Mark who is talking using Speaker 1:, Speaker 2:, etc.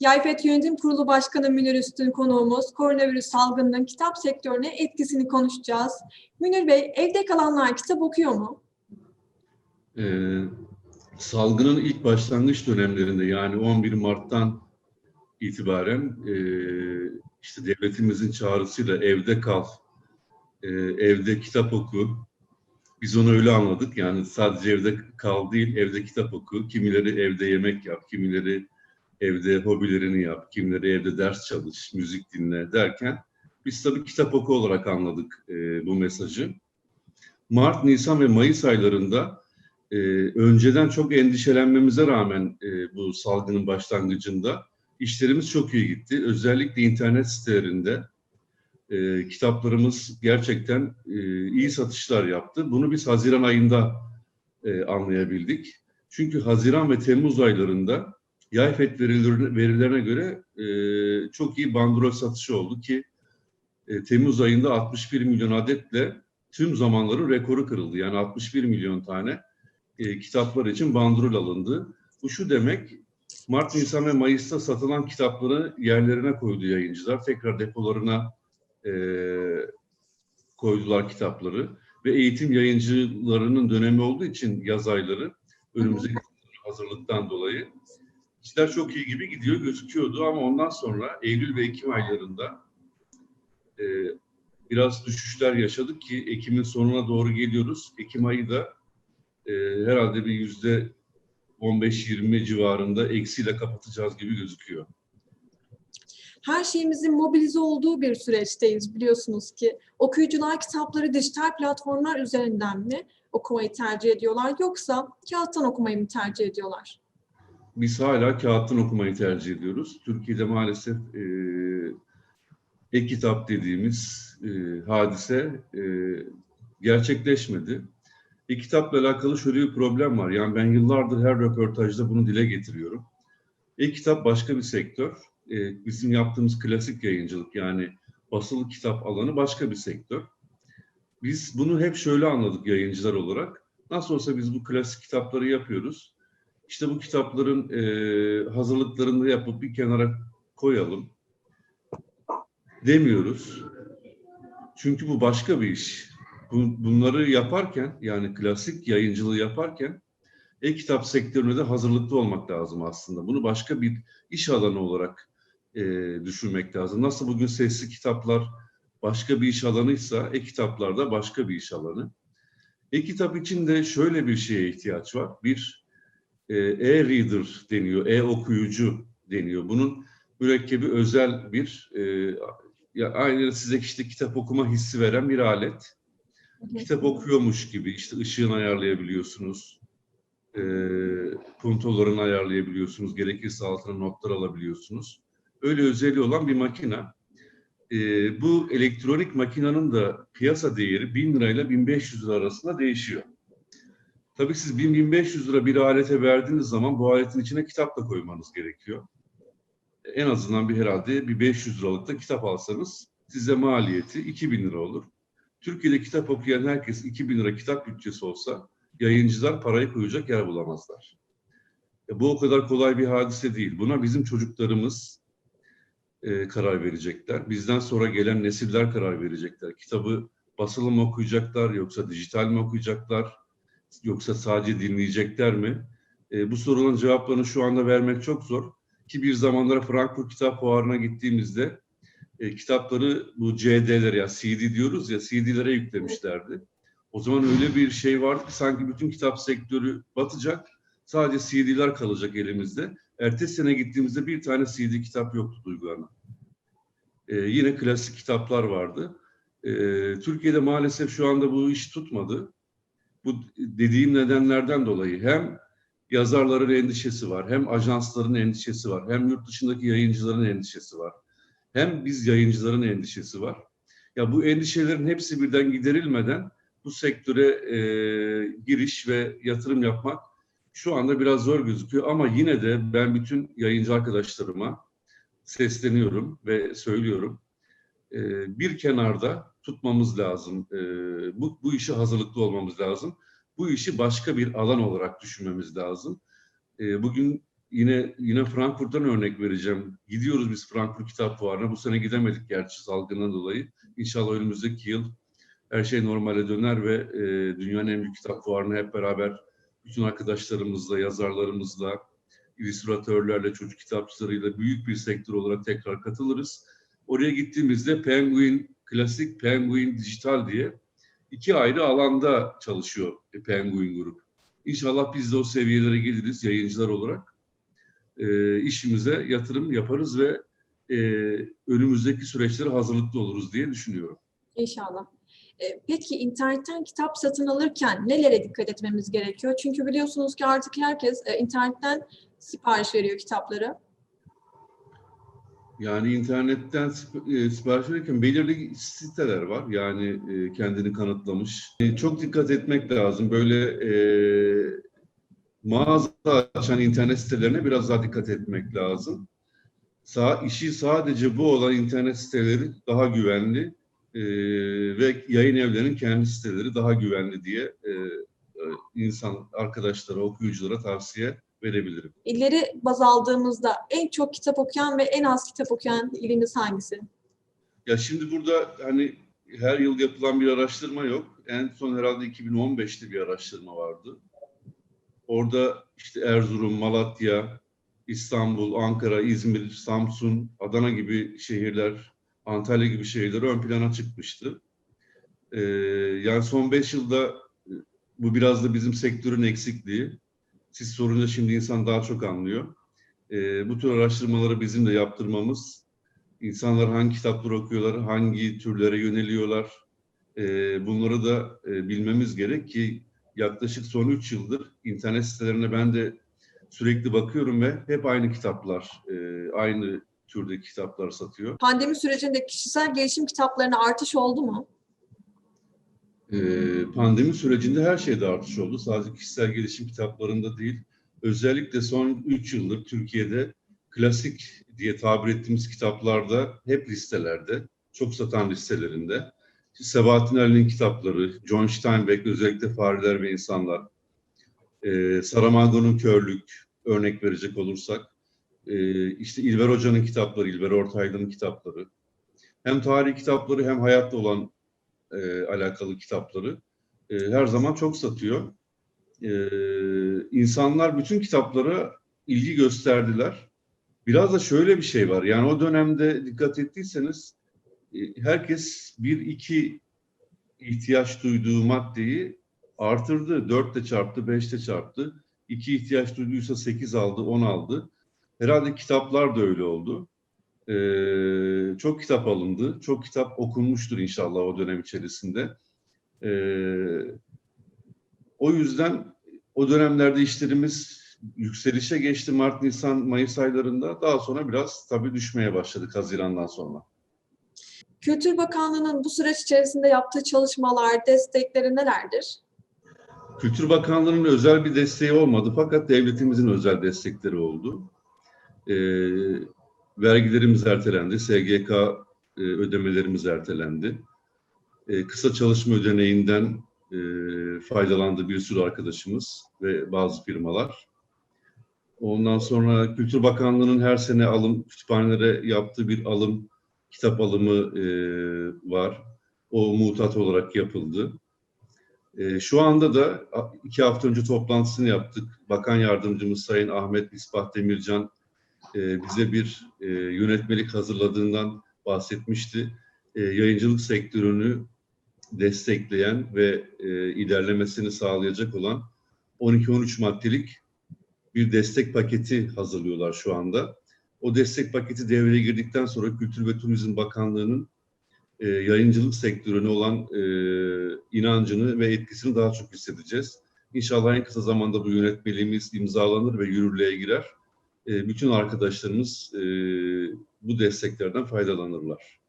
Speaker 1: Yayfet Yönetim Kurulu Başkanı Münir Üstün konuğumuz. Koronavirüs salgınının kitap sektörüne etkisini konuşacağız. Münir Bey, evde kalanlar kitap okuyor mu?
Speaker 2: Ee, salgının ilk başlangıç dönemlerinde yani 11 Mart'tan itibaren e, işte devletimizin çağrısıyla evde kal, e, evde kitap oku. Biz onu öyle anladık. Yani sadece evde kal değil, evde kitap oku. Kimileri evde yemek yap, kimileri evde hobilerini yap, kimileri evde ders çalış, müzik dinle derken biz tabii kitap oku olarak anladık e, bu mesajı. Mart, Nisan ve Mayıs aylarında e, önceden çok endişelenmemize rağmen e, bu salgının başlangıcında işlerimiz çok iyi gitti. Özellikle internet sitelerinde e, kitaplarımız gerçekten e, iyi satışlar yaptı. Bunu biz Haziran ayında e, anlayabildik. Çünkü Haziran ve Temmuz aylarında Yayfet verilerine, verilerine göre e, çok iyi bandrol satışı oldu ki e, Temmuz ayında 61 milyon adetle tüm zamanların rekoru kırıldı. Yani 61 milyon tane e, kitaplar için bandrol alındı. Bu şu demek, Mart, Nisan ve Mayıs'ta satılan kitapları yerlerine koydu yayıncılar. Tekrar depolarına e, koydular kitapları. Ve eğitim yayıncılarının dönemi olduğu için yaz ayları, önümüzdeki hazırlıktan dolayı işler çok iyi gibi gidiyor gözüküyordu ama ondan sonra Eylül ve Ekim aylarında e, biraz düşüşler yaşadık ki Ekim'in sonuna doğru geliyoruz. Ekim ayı da e, herhalde bir yüzde 15-20 civarında eksiyle kapatacağız gibi gözüküyor.
Speaker 1: Her şeyimizin mobilize olduğu bir süreçteyiz biliyorsunuz ki. Okuyucular kitapları dijital platformlar üzerinden mi okumayı tercih ediyorlar yoksa kağıttan okumayı mı tercih ediyorlar?
Speaker 2: Biz hala kağıttan okumayı tercih ediyoruz. Türkiye'de maalesef e, e-kitap dediğimiz e, hadise e, gerçekleşmedi. E-kitapla alakalı şöyle bir problem var. Yani ben yıllardır her röportajda bunu dile getiriyorum. E-kitap başka bir sektör. E, bizim yaptığımız klasik yayıncılık yani basılı kitap alanı başka bir sektör. Biz bunu hep şöyle anladık yayıncılar olarak. Nasıl olsa biz bu klasik kitapları yapıyoruz. İşte bu kitapların e, hazırlıklarını yapıp bir kenara koyalım demiyoruz. Çünkü bu başka bir iş. Bu, bunları yaparken yani klasik yayıncılığı yaparken e-kitap sektörüne de hazırlıklı olmak lazım aslında. Bunu başka bir iş alanı olarak e, düşünmek lazım. Nasıl bugün sesli kitaplar başka bir iş alanıysa e-kitaplar da başka bir iş alanı. E-kitap için de şöyle bir şeye ihtiyaç var. Bir e-reader deniyor, e-okuyucu deniyor. Bunun mürekkebi özel bir, e, ya aynı size işte kitap okuma hissi veren bir alet. Kitap okuyormuş gibi işte ışığını ayarlayabiliyorsunuz, e, puntolarını ayarlayabiliyorsunuz, gerekirse altına notlar alabiliyorsunuz. Öyle özelliği olan bir makina. E, bu elektronik makinanın da piyasa değeri 1000 lirayla 1500 lira arasında değişiyor. Tabii siz 1000-1500 lira bir alete verdiğiniz zaman bu aletin içine kitap da koymanız gerekiyor. En azından bir herhalde bir 500 liralık da kitap alsanız size maliyeti 2000 lira olur. Türkiye'de kitap okuyan herkes 2000 lira kitap bütçesi olsa yayıncılar parayı koyacak yer bulamazlar. E, bu o kadar kolay bir hadise değil. Buna bizim çocuklarımız e, karar verecekler. Bizden sonra gelen nesiller karar verecekler. Kitabı basılı mı okuyacaklar yoksa dijital mi okuyacaklar? Yoksa sadece dinleyecekler mi? E, bu soruların cevaplarını şu anda vermek çok zor. Ki bir zamanlara Frankfurt Kitap Fuarı'na gittiğimizde e, kitapları bu CD'ler ya CD diyoruz ya CD'lere yüklemişlerdi. O zaman öyle bir şey vardı ki sanki bütün kitap sektörü batacak. Sadece CD'ler kalacak elimizde. Ertesi sene gittiğimizde bir tane CD kitap yoktu Duygu Hanım. E, yine klasik kitaplar vardı. E, Türkiye'de maalesef şu anda bu iş tutmadı bu dediğim nedenlerden dolayı hem yazarların endişesi var, hem ajansların endişesi var, hem yurt dışındaki yayıncıların endişesi var. Hem biz yayıncıların endişesi var. Ya bu endişelerin hepsi birden giderilmeden bu sektöre e, giriş ve yatırım yapmak şu anda biraz zor gözüküyor ama yine de ben bütün yayıncı arkadaşlarıma sesleniyorum ve söylüyorum. E, bir kenarda tutmamız lazım. E, bu, bu işe hazırlıklı olmamız lazım. Bu işi başka bir alan olarak düşünmemiz lazım. E, bugün yine yine Frankfurt'tan örnek vereceğim. Gidiyoruz biz Frankfurt Kitap Fuarı'na. Bu sene gidemedik gerçi salgından dolayı. İnşallah önümüzdeki yıl her şey normale döner ve e, dünyanın en büyük kitap fuarına hep beraber bütün arkadaşlarımızla, yazarlarımızla, illüstratörlerle, çocuk kitapçılarıyla büyük bir sektör olarak tekrar katılırız. Oraya gittiğimizde Penguin Klasik, Penguin Dijital diye iki ayrı alanda çalışıyor Penguin Grup. İnşallah biz de o seviyelere geliriz yayıncılar olarak. E, işimize yatırım yaparız ve e, önümüzdeki süreçlere hazırlıklı oluruz diye düşünüyorum.
Speaker 1: İnşallah. E, Peki internetten kitap satın alırken nelere dikkat etmemiz gerekiyor? Çünkü biliyorsunuz ki artık herkes e, internetten sipariş veriyor kitapları.
Speaker 2: Yani internetten e, sipariş verirken belirli siteler var. Yani e, kendini kanıtlamış. E, Çok dikkat etmek lazım. Böyle e, mağaza açan internet sitelerine biraz daha dikkat etmek lazım. Sa işi sadece bu olan internet siteleri daha güvenli e, ve yayın evlerinin kendi siteleri daha güvenli diye e, insan arkadaşlara, okuyuculara tavsiye verebilirim.
Speaker 1: İlleri baz aldığımızda en çok kitap okuyan ve en az kitap okuyan ilimiz hangisi?
Speaker 2: Ya şimdi burada hani her yıl yapılan bir araştırma yok. En son herhalde 2015'te bir araştırma vardı. Orada işte Erzurum, Malatya, İstanbul, Ankara, İzmir, Samsun, Adana gibi şehirler, Antalya gibi şehirler ön plana çıkmıştı. Ee, yani son 5 yılda bu biraz da bizim sektörün eksikliği. Siz sorunca şimdi insan daha çok anlıyor. Ee, bu tür araştırmaları bizim de yaptırmamız İnsanlar hangi kitapları okuyorlar, hangi türlere yöneliyorlar. Ee, bunları da e, bilmemiz gerek ki yaklaşık son 3 yıldır internet sitelerine ben de sürekli bakıyorum ve hep aynı kitaplar, e, aynı türde kitaplar satıyor.
Speaker 1: Pandemi sürecinde kişisel gelişim kitaplarına artış oldu mu?
Speaker 2: Ee, pandemi sürecinde her şeyde artış oldu. Sadece kişisel gelişim kitaplarında değil. Özellikle son 3 yıldır Türkiye'de klasik diye tabir ettiğimiz kitaplarda hep listelerde, çok satan listelerinde. Sebahattin Ali'nin kitapları, John Steinbeck özellikle Fareler ve İnsanlar, e, Saramago'nun Körlük örnek verecek olursak, e, işte İlber Hoca'nın kitapları, İlber Ortaylı'nın kitapları, hem tarihi kitapları hem hayatta olan e, alakalı kitapları e, her zaman çok satıyor. E, insanlar bütün kitaplara ilgi gösterdiler. Biraz da şöyle bir şey var. Yani o dönemde dikkat ettiyseniz e, herkes bir iki ihtiyaç duyduğu maddeyi artırdı. Dörtle çarptı, beşte çarptı. İki ihtiyaç duyduysa sekiz aldı, on aldı. Herhalde kitaplar da öyle oldu. Ee, çok kitap alındı. Çok kitap okunmuştur inşallah o dönem içerisinde. Ee, o yüzden o dönemlerde işlerimiz yükselişe geçti Mart, Nisan, Mayıs aylarında. Daha sonra biraz tabii düşmeye başladık Haziran'dan sonra.
Speaker 1: Kültür Bakanlığı'nın bu süreç içerisinde yaptığı çalışmalar, destekleri nelerdir?
Speaker 2: Kültür Bakanlığı'nın özel bir desteği olmadı fakat devletimizin özel destekleri oldu. Ee, vergilerimiz ertelendi, SGK e, ödemelerimiz ertelendi. E, kısa çalışma ödeneğinden e, faydalandı bir sürü arkadaşımız ve bazı firmalar. Ondan sonra Kültür Bakanlığı'nın her sene alım, kütüphanelere yaptığı bir alım, kitap alımı e, var. O mutat olarak yapıldı. E, şu anda da iki hafta önce toplantısını yaptık. Bakan Yardımcımız Sayın Ahmet İsbah Demircan e, bize bir e, yönetmelik hazırladığından bahsetmişti. E, yayıncılık sektörünü destekleyen ve e, ilerlemesini sağlayacak olan 12-13 maddelik bir destek paketi hazırlıyorlar şu anda. O destek paketi devreye girdikten sonra Kültür ve Turizm Bakanlığı'nın e, yayıncılık sektörüne olan e, inancını ve etkisini daha çok hissedeceğiz. İnşallah en kısa zamanda bu yönetmeliğimiz imzalanır ve yürürlüğe girer. E, bütün arkadaşlarımız e, bu desteklerden faydalanırlar.